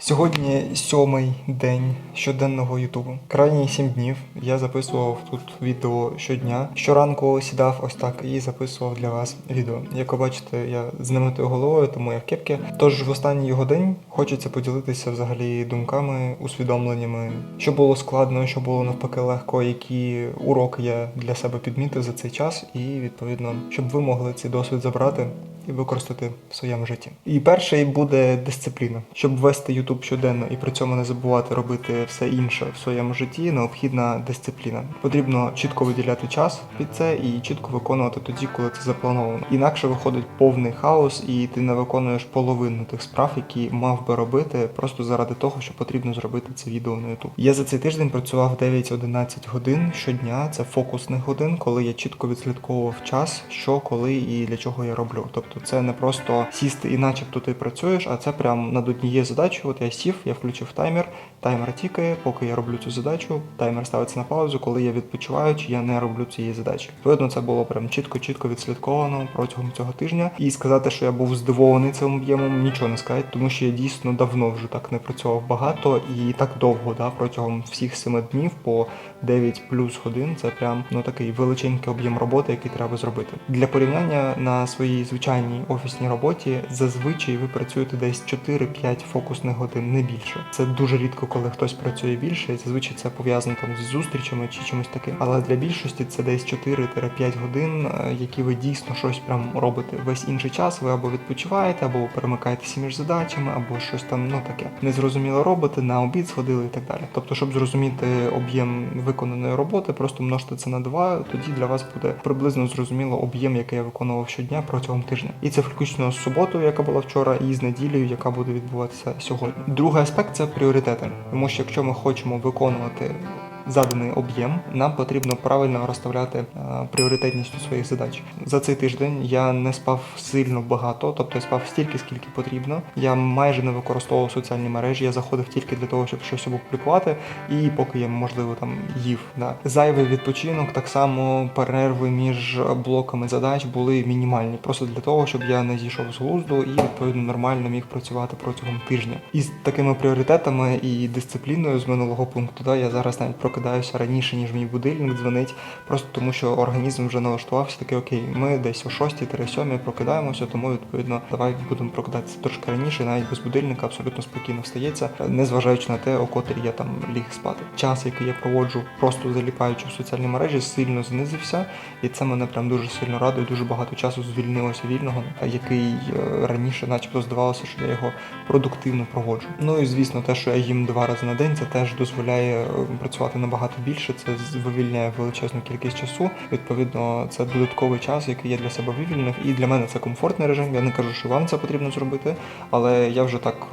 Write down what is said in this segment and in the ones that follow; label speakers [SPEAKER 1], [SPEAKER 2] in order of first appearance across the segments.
[SPEAKER 1] Сьогодні сьомий день щоденного Ютубу. Крайні сім днів я записував тут відео щодня. Щоранку сідав ось так і записував для вас відео. Як ви бачите, я з немитою головою, тому я в кепці. Тож в останній його день хочеться поділитися взагалі думками, усвідомленнями, що було складно, що було навпаки легко, які уроки я для себе підмітив за цей час, і відповідно, щоб ви могли цей досвід забрати і використати в своєму житті. І перший буде дисципліна. Щоб вести YouTube щоденно і при цьому не забувати робити все інше в своєму житті, необхідна дисципліна. Потрібно чітко виділяти час під це і чітко виконувати тоді, коли це заплановано. Інакше виходить повний хаос, і ти не виконуєш половину тих справ, які мав би робити, просто заради того, що потрібно зробити це відео на YouTube. Я за цей тиждень працював 9-11 годин щодня. Це фокусних годин, коли я чітко відслідковував час, що, коли і для чого я роблю. Тобто це не просто сісти і начебто ти працюєш, а це прям над однією задачею. От я сів, я включив таймер, таймер тікає, поки я роблю цю задачу, таймер ставиться на паузу, коли я відпочиваю, чи я не роблю цієї задачі. Відповідно, це було прям чітко-чітко відслідковано протягом цього тижня. І сказати, що я був здивований цим об'ємом, нічого не сказати, тому що я дійсно давно вже так не працював багато і так довго, да, протягом всіх семи днів по 9 плюс годин. Це прям ну такий величенький об'єм роботи, який треба зробити. Для порівняння на своїй звичайній офісній роботі зазвичай ви працюєте десь 4-5 фокусних годин, не більше. Це дуже рідко, коли хтось працює більше, зазвичай це пов'язано там зі зустрічами чи чимось таким. Але для більшості це десь 4-5 годин, е, які ви дійсно щось прям робите. Весь інший час ви або відпочиваєте, або перемикаєтеся між задачами, або щось там ну таке незрозуміло робите, на обід сходили і так далі. Тобто, щоб зрозуміти об'єм виконаної роботи, просто множте це на два, тоді для вас буде приблизно зрозуміло об'єм, який я виконував щодня протягом тижня. І це включно з суботою, яка була вчора, і з неділею, яка буде відбуватися сьогодні. Другий аспект це пріоритети, тому що якщо ми хочемо виконувати заданий об'єм, нам потрібно правильно розставляти е, пріоритетність у своїх задач. За цей тиждень я не спав сильно багато, тобто я спав стільки, скільки потрібно. Я майже не використовував соціальні мережі. Я заходив тільки для того, щоб щось опублікувати, і поки я можливо там їв. Да. Зайвий відпочинок, так само перерви між блоками задач були мінімальні, просто для того, щоб я не зійшов з глузду і відповідно нормально міг працювати протягом тижня. І з такими пріоритетами і дисципліною з минулого пункту, да, я зараз навіть прокидаюся раніше, ніж мій будильник дзвонить, просто тому що організм вже налаштувався такий, окей, ми десь о 6-7 прокидаємося, тому відповідно давай будемо прокидатися трошки раніше, навіть без будильника абсолютно спокійно встається, незважаючи на те, о котрій я там ліг спати. Час, який я проводжу, просто заліпаючи в соціальні мережі, сильно знизився, і це мене прям дуже сильно радує. Дуже багато часу звільнилося вільного, який е, раніше, начебто, здавалося, що я його продуктивно проводжу. Ну і звісно, те, що я їм два рази на день, це теж дозволяє е, працювати набагато більше. Це вивільняє величезну кількість часу. Відповідно, це додатковий час, який я для себе вивільнив. І для мене це комфортний режим. Я не кажу, що вам це потрібно зробити, але я вже так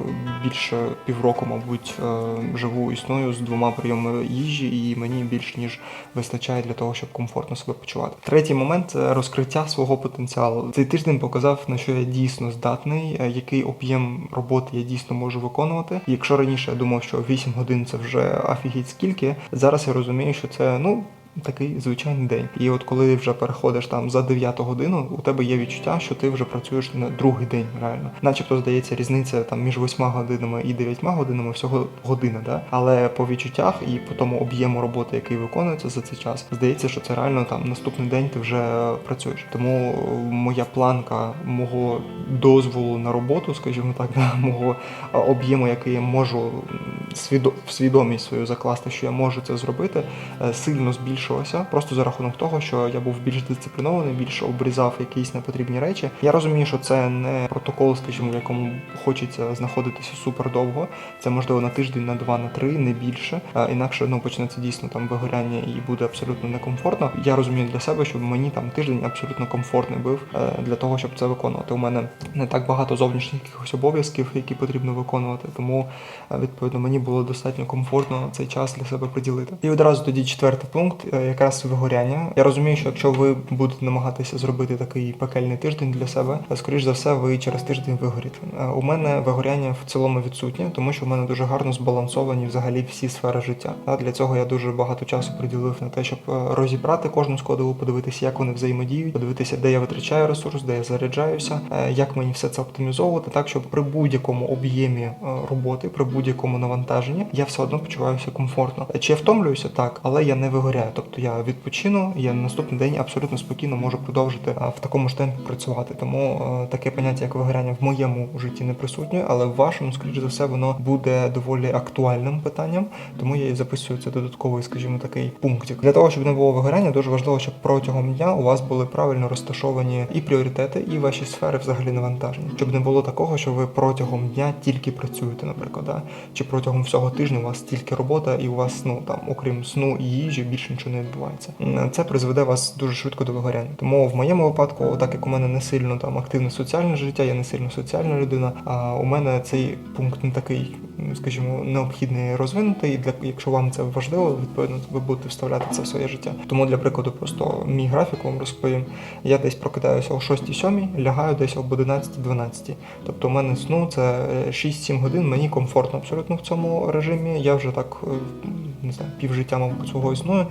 [SPEAKER 1] більше півроку, мабуть, е, живу існую з двома прийомами їжі, і мені більш ніж вистачає для того, щоб комфортно себе почувати. Третій момент це розкриття свого потенціалу. Цей тиждень показав на що я дійсно здатний, е, який об'єм роботи я дійсно можу виконувати. Якщо раніше я думав, що 8 годин це вже афігіть скільки, зараз я розумію, що це ну. Такий звичайний день. І от коли вже переходиш там за 9 годину, у тебе є відчуття, що ти вже працюєш на другий день, реально. Начебто здається, різниця там між 8 годинами і 9 годинами всього година, да? Але по відчуттях і по тому об'єму роботи, який виконується за цей час, здається, що це реально там наступний день ти вже працюєш. Тому моя планка мого дозволу на роботу, скажімо так, да, мого об'єму, який я можу в свідомість свою закласти, що я можу це зробити, е, сильно збільшилося. Просто за рахунок того, що я був більш дисциплінований, більше обрізав якісь непотрібні речі. Я розумію, що це не протокол, скажімо, в якому хочеться знаходитися супер довго. Це можливо на тиждень, на два, на три, не більше. Е, Інакше ну почнеться дійсно там вигоряння і буде абсолютно некомфортно. Я розумію для себе, щоб мені там тиждень абсолютно комфортний був е, для того, щоб це виконувати. У мене не так багато зовнішніх якихось обов'язків, які потрібно виконувати. Тому відповідно мені було достатньо комфортно цей час для себе приділити. І одразу тоді четвертий пункт, е, якраз вигоряння. Я розумію, що якщо ви будете намагатися зробити такий пекельний тиждень для себе, скоріш за все, ви через тиждень вигоріте. Е, У мене вигоряння в цілому відсутнє, тому що в мене дуже гарно збалансовані взагалі всі сфери життя. Для цього я дуже багато часу приділив на те, щоб е, розібрати кожну складову, подивитися, як вони взаємодіють, подивитися, де я витрачаю ресурс, де я заряджаюся, як мені все це оптимізовувати, так щоб при будь-якому об'ємі роботи, при будь-якому навантаженні я все одно почуваюся комфортно. Чи я втомлююся так, але я не вигоряю. Тобто я відпочину, я на наступний день абсолютно спокійно можу продовжити в такому ж темпі працювати. Тому е, таке поняття, як вигоряння, в моєму житті не присутнє, але в вашому, скоріш за все, воно буде доволі актуальним питанням. Тому я і записую це додатковий, скажімо, такий пунктик. Для того, щоб не було вигоряння, дуже важливо, щоб протягом дня у вас були правильно розташовані і пріоритети, і ваші сфери взагалі навантаження. Щоб не було такого, що ви протягом дня тільки працюєте, наприклад, да? чи протягом всього тижня у вас тільки робота, і у вас ну там, окрім сну і їжі, більше нічого не відбувається. Це призведе вас дуже швидко до вигоряння. Тому в моєму випадку, так як у мене не сильно там активне соціальне життя, я не сильно соціальна людина. А у мене цей пункт не такий, скажімо, необхідний розвинутий. І Для якщо вам це важливо, відповідно ви будете вставляти це в своє життя. Тому для прикладу, просто мій графік вам розповім. Я десь прокидаюся о 6-7, лягаю десь об 11-12. Тобто у мене сну це е, 6-7 годин. Мені комфортно абсолютно в цьому режимі. Я вже так е, не знаю, півжиття, мабуть, свого існую.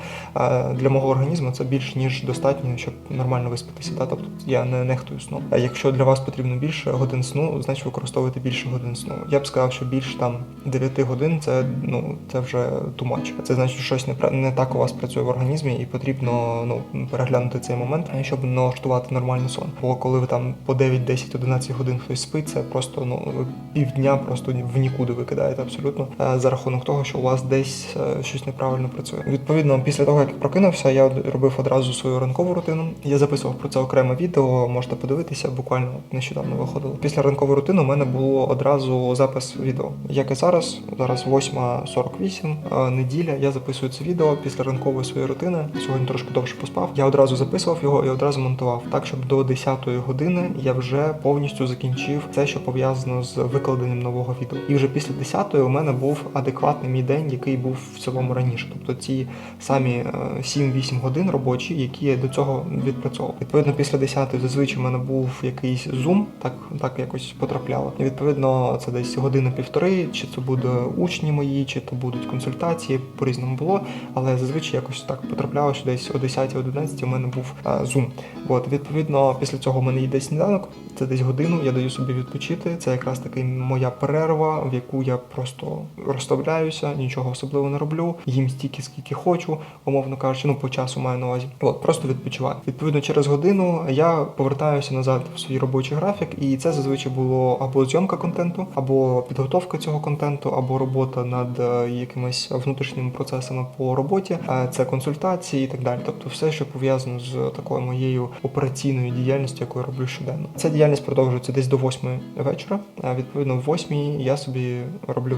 [SPEAKER 1] Для мого організму це більш ніж достатньо, щоб нормально виспатися. Та? Тобто я не нехтую сну. А якщо для вас потрібно більше годин сну, значить використовуйте більше годин сну. Я б сказав, що більш там 9 годин це ну це вже much. Це значить, що щось не не так у вас працює в організмі, і потрібно ну переглянути цей момент, щоб налаштувати нормальний сон. Бо коли ви там по 9, 10, 11 годин хтось спить, це просто ну півдня просто в нікуди викидаєте абсолютно е, за рахунок того, що у вас десь е, щось неправильно працює. Відповідно, після того як прокинувся, я робив одразу свою ранкову рутину. Я записував про це окреме відео, можете подивитися, буквально нещодавно виходило. Після ранкової рутини у мене було одразу запис відео. Як і зараз, зараз 8.48, е, неділя. Я записую це відео після ранкової своєї рутини. Сьогодні трошки довше поспав. Я одразу записував його і одразу монтував, так щоб до 10-ї години я вже повністю закінчив це, що пов'язано з викладенням нового відео. І вже після 10-ї у мене був адекватний мій день, який був в цілому раніше. Тобто ці самі е, 7-8 годин робочі, які я до цього відпрацьовував. Відповідно, після 10-ї зазвичай у мене був якийсь зум, так, так якось потрапляло. І відповідно, це десь година півтори, чи це буде учні мої, чи то будуть консультації, по-різному було. Але зазвичай якось так потрапляло, що десь о 10-11 у мене був е, зум. От, відповідно, після цього у мене йде сніданок. Це десь годину, я даю собі відпочити. Це якраз таки моя перерва, в яку я просто розставляюся, нічого особливого не роблю, їм стільки, скільки хочу, умовно кажучи, ну по часу маю на увазі. От просто відпочиваю. Відповідно, через годину я повертаюся назад в свій робочий графік, і це зазвичай було або зйомка контенту, або підготовка цього контенту, або робота над е, якимись внутрішніми процесами по роботі, Е, це консультації і так далі. Тобто, все, що пов'язано з такою моєю операційною діяльністю, яку я роблю щоденно. Ця діяльність продовжується десь до 8 вечора. Відповідно, в 8 я собі роблю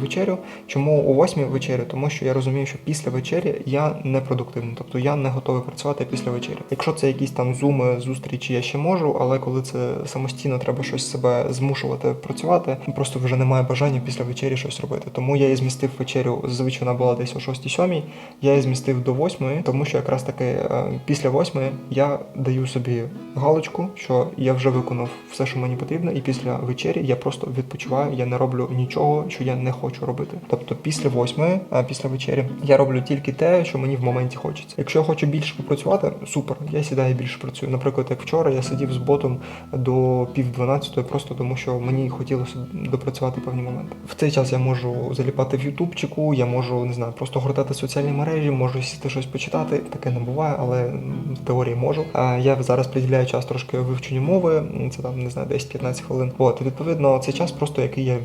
[SPEAKER 1] Чому о 8 вечерю? Тому що я розумію, що після вечері я не продуктивний, тобто я не готовий працювати після вечері. Якщо це якісь там зуми, зустрічі, я ще можу, але коли це самостійно треба щось себе змушувати працювати, просто вже немає бажання після вечері щось робити. Тому я і змістив вечерю. Зазвичай вона була десь о 6-7, я її змістив до 8, тому що якраз таки е, після 8 я даю собі галочку, що я вже виконав все, що мені потрібно, і після вечері я просто відпочиваю, я не роблю нічого, що я не хочу робити. Тобто після 8, а після вечері я роблю тільки те, що мені в моменті хочеться. Якщо я хочу більше попрацювати, супер, я сідаю і більше працюю. Наприклад, як вчора я сидів з ботом до пів дванадцятої, просто тому що мені хотілося допрацювати певні моменти. В цей час я можу заліпати в ютубчику, я можу не знаю, просто гортати соціальні мережі, можу сісти щось почитати. Таке не буває, але в теорії можу. А я зараз приділяю час трошки вивченню мови. Це там не знаю, 10-15 хвилин. От відповідно, це час просто який я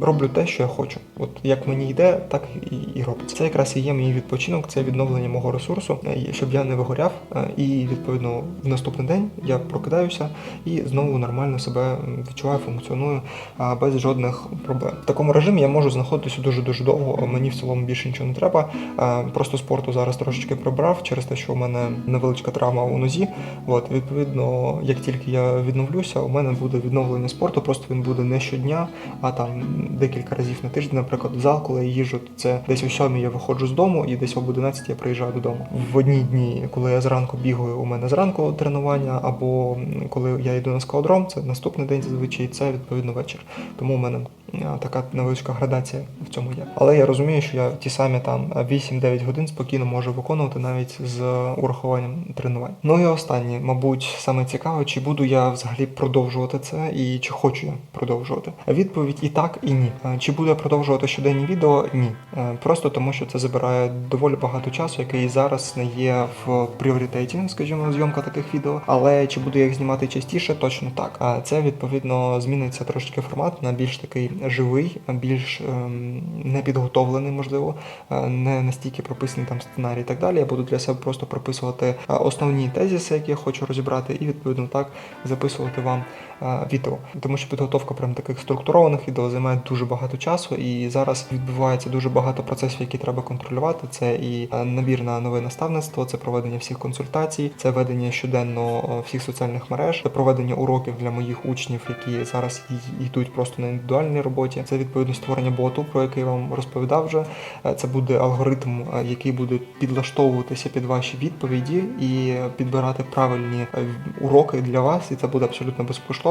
[SPEAKER 1] роблю те, що я хочу. От як мені йде, так і, і робиться. Це якраз і є мій відпочинок, це відновлення мого ресурсу, е, щоб я не вигоряв. е, І відповідно в наступний день я прокидаюся і знову нормально себе відчуваю, функціоную без жодних проблем. В такому режимі я можу знаходитися дуже дуже довго. Мені в цілому більше нічого не треба. Е, Просто спорту зараз трошечки прибрав через те, що у мене невеличка травма у нозі. От відповідно, як тільки я відновлюся, у мене буде відновлення спорту. Просто він буде не щодня, а там декілька разів на тиждень, наприклад, в зал, коли я їжджу, це десь о 7 я виходжу з дому, і десь об 11 я приїжджаю додому. В одні дні, коли я зранку бігаю, у мене зранку тренування, або коли я йду на скалодром, це наступний день зазвичай, це відповідно вечір. Тому у мене така невеличка градація в цьому є. Але я розумію, що я ті самі там 8-9 годин спокійно можу виконувати навіть з урахуванням тренувань. Ну і останнє, мабуть, саме цікаве, чи буду я взагалі продовжувати це і чи хочу я продовжувати. Відповідь і так, і. Е, Чи буду я продовжувати щоденні відео? Ні. Е, Просто тому, що це забирає доволі багато часу, який зараз не є в пріоритеті, скажімо, зйомка таких відео. Але чи буду я їх знімати частіше? Точно так. А це відповідно зміниться трошки формат на більш такий живий, більш ем, непідготовлений, можливо, е, не настільки прописаний там сценарій і так далі. Я буду для себе просто прописувати основні тезіси, які я хочу розібрати, і відповідно так записувати вам відео. Тому що підготовка прям таких структурованих відео займає дуже багато часу, і зараз відбувається дуже багато процесів, які треба контролювати. Це і е, набір на нове наставництво, це проведення всіх консультацій, це ведення щоденно е, всіх соціальних мереж, це проведення уроків для моїх учнів, які зараз йдуть просто на індивідуальній роботі. Це відповідно створення боту, про який я вам розповідав вже. Е, Це буде алгоритм, е, який буде підлаштовуватися під ваші відповіді і підбирати правильні е, уроки для вас, і це буде абсолютно безкоштовно.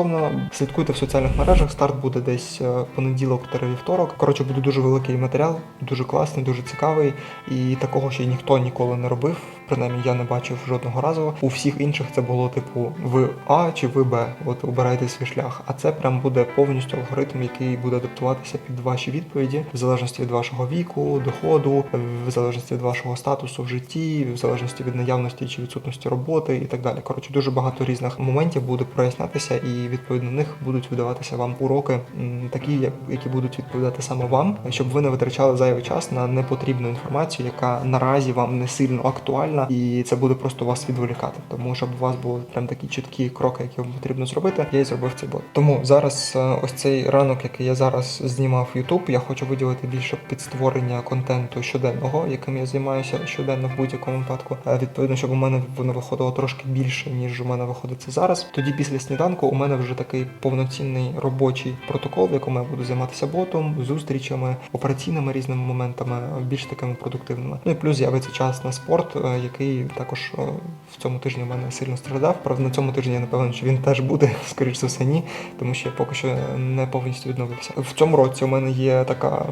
[SPEAKER 1] Слідкуйте в соціальних мережах. Старт буде десь е, понеділок три-вівторок. Коротше, буде дуже великий матеріал, дуже класний, дуже цікавий. І такого ще ніхто ніколи не робив. Принаймні я не бачив жодного разу. У всіх інших це було типу ви А чи ви Б. От обирайте свій шлях. А це прям буде повністю алгоритм, який буде адаптуватися під ваші відповіді, в залежності від вашого віку, доходу, в залежності від вашого статусу в житті, в залежності від наявності чи відсутності роботи і так далі. Коротше, дуже багато різних моментів буде прояснятися, і відповідно них будуть видаватися вам уроки, такі, як- які будуть відповідати саме вам, щоб ви не витрачали зайвий час на непотрібну інформацію, яка наразі вам не сильно актуальна, і це буде просто вас відволікати. Тому щоб у вас були прям такі чіткі кроки, які вам потрібно зробити, я і зробив цей бот. Тому зараз е, ось цей ранок, який я зараз знімав YouTube, я хочу виділити більше під створення контенту щоденного, яким я займаюся щоденно в будь-якому випадку. Е, Відповідно, щоб у мене воно виходило трошки більше, ніж у мене виходить це зараз. Тоді після сніданку у мене вже такий повноцінний робочий протокол, в якому я буду займатися ботом, зустрічами, операційними різними моментами, більш такими продуктивними. Ну і плюс з'явиться час на спорт, е, який також е, в цьому тижні у мене сильно страждав. Правда, на цьому тижні я напевно, що він теж буде, скоріш за все, ні, тому що я поки що не повністю відновився. В цьому році у мене є така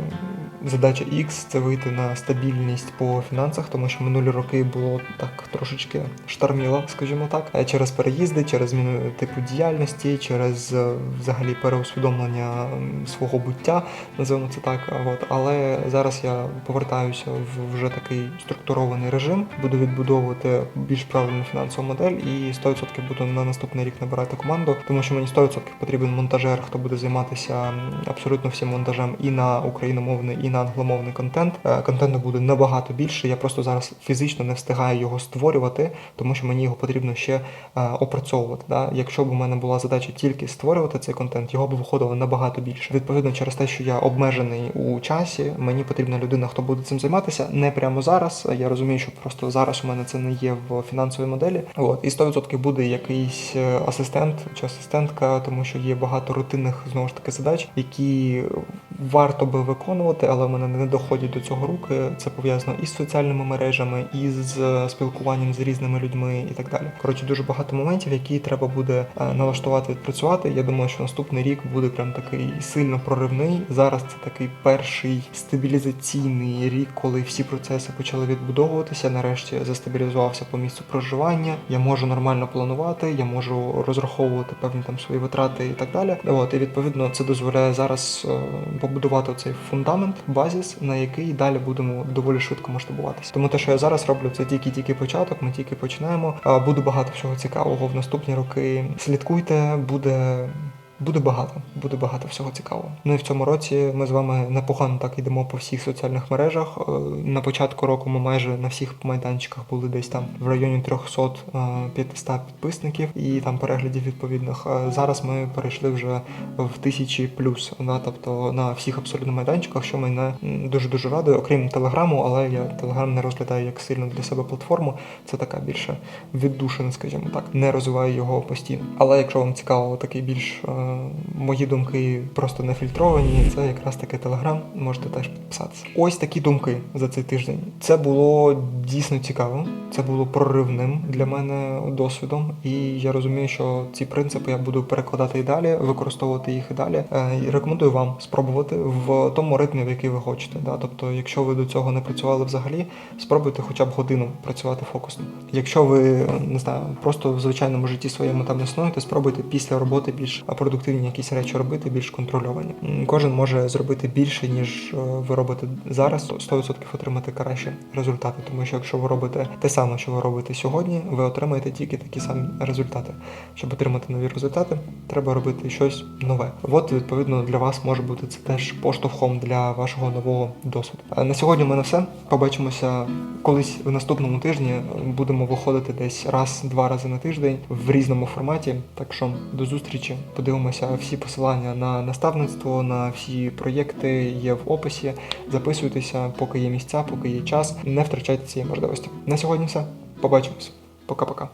[SPEAKER 1] задача X це вийти на стабільність по фінансах, тому що минулі роки було так трошечки шторміло, скажімо так, Е, через переїзди, через зміну типу діяльності, через е, взагалі переусвідомлення свого буття, називаємо це так. От але зараз я повертаюся в вже такий структурований режим, буду відбудовувати більш правильну фінансову модель і 100% буду на наступний рік набирати команду, тому що мені 100% потрібен монтажер, хто буде займатися абсолютно всім монтажем і на україномовний, і на англомовний контент. Е, Контенту буде набагато більше. Я просто зараз фізично не встигаю його створювати, тому що мені його потрібно ще е, опрацьовувати. Да? Якщо б у мене була задача тільки створювати цей контент, його б виходило набагато більше. Відповідно, через те, що я обмежений у часі, мені потрібна людина, хто буде цим займатися. Не прямо зараз. Я розумію, що просто зараз у мене це не є в фінансовій моделі. От і 100% буде якийсь е, асистент чи асистентка, тому що є багато рутинних знову ж таки задач, які варто би виконувати, але в мене не доходять до цього руки. Це пов'язано і з соціальними мережами, і з е, спілкуванням з різними людьми, і так далі. Коротше, дуже багато моментів, які треба буде е, налаштувати, відпрацювати. Я думаю, що наступний рік буде прям такий сильно проривний. Зараз це такий перший стабілізаційний рік, коли всі процеси почали відбудовуватися. Нарешті застабілізувався по місцю проживання. Я можу нормально планувати, я можу розраховувати певні там свої витрати і так далі. От і відповідно це дозволяє зараз е, побудувати цей фундамент, базіс, на який далі будемо доволі швидко масштабуватися. Тому те, що я зараз роблю, це тільки-тільки початок. Ми тільки починаємо. А Буде багато всього цікавого в наступні роки. Слідкуйте, буде. Буде багато, буде багато всього цікавого. Ну і в цьому році ми з вами непогано так йдемо по всіх соціальних мережах. Е, На початку року ми майже на всіх майданчиках були десь там в районі 300 е, 500 підписників і там переглядів відповідних. Е, Зараз ми перейшли вже в тисячі плюс. Да, тобто на всіх абсолютно майданчиках, що мене дуже дуже радує, окрім телеграму, але я телеграм не розглядаю як сильно для себе платформу. Це така більше віддушина, скажімо так, не розвиваю його постійно. Але якщо вам цікаво такий більш мої думки просто не фільтровані. Це якраз таки телеграм. Можете теж підписатися. Ось такі думки за цей тиждень. Це було дійсно цікаво. Це було проривним для мене досвідом, і я розумію, що ці принципи я буду перекладати і далі, використовувати їх і далі. Е, І рекомендую вам спробувати в тому ритмі, в який ви хочете. Да? Тобто, якщо ви до цього не працювали взагалі, спробуйте хоча б годину працювати фокусно. Якщо ви не знаю, просто в звичайному житті своєму там існуєте, спробуйте після роботи більш продуктивні якісь речі робити, більш контрольовані. Кожен може зробити більше, ніж е, ви робите зараз, 100% отримати кращі результати. Тому що якщо ви робите те саме, що ви робите сьогодні, ви отримаєте тільки такі самі результати. Щоб отримати нові результати, треба робити щось нове. От відповідно для вас може бути це теж поштовхом для вашого нового досвіду. А На сьогодні в мене все. Побачимося колись в наступному тижні. Будемо виходити десь раз-два рази на тиждень в різному форматі. Так що до зустрічі. Подивимося всі посилання на наставництво, на всі проєкти є в описі. Записуйтеся, поки є місця, поки є час. Не втрачайте цієї можливості. На сьогодні все. Побачимось. Пока-пока.